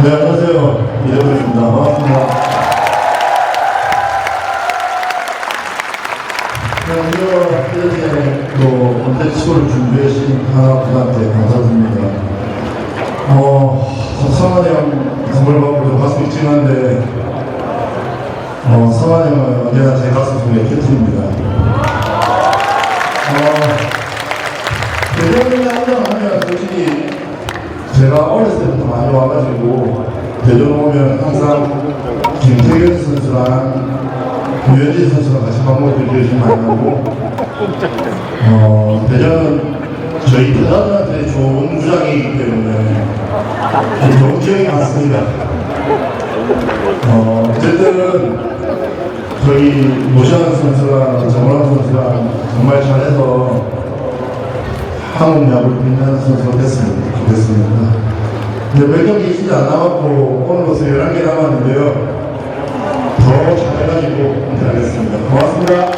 네, 안녕하세요. 이정우입니다. 반갑습니다. 네, 이거 이렇게 또 콘텐츠를 준비해 주신 하나분한테 감사드립니다. 어, 성환이 형 선물 받고 좀 가슴이 찡한데, 어, 성환이 형은 언제나 제 가슴 속에 곁입니다. 어, 대전에 한장 하면 솔직히 제가 어렸을 때부터 많이 와가지고 대전 오면 항상 김태균 선수랑 유현진 선수랑 같이 밥 먹을 때 많이 나고 어, 대전은 저희 대단한테 좋은 구장이기 때문에 좀 좋은 기억이 많습니다. 어, 어쨌든 저희 모시아는 선수랑 정원환 선수랑 정말 잘해서 한국 야구를 빛나는 선수가 좋 겠습니다. 근데 몇 경기 진짜 안 남았고 오늘로서 11개 남았는데요. 더 잘해가지고 은퇴하겠습니다. 고맙습니다.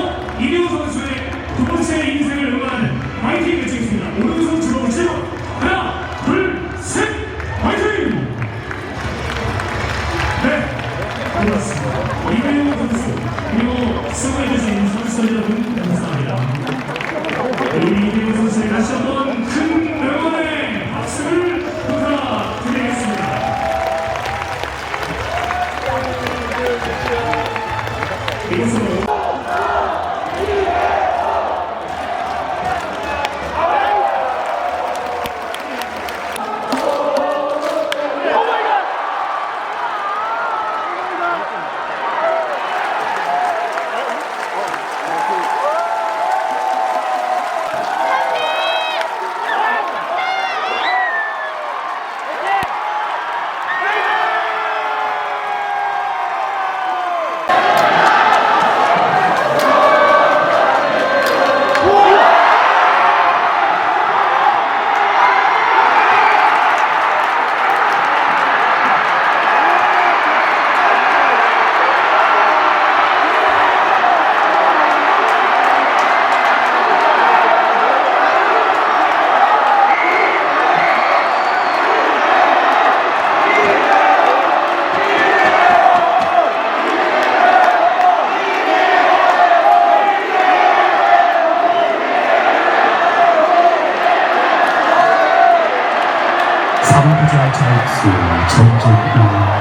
사무부장 차익수 전적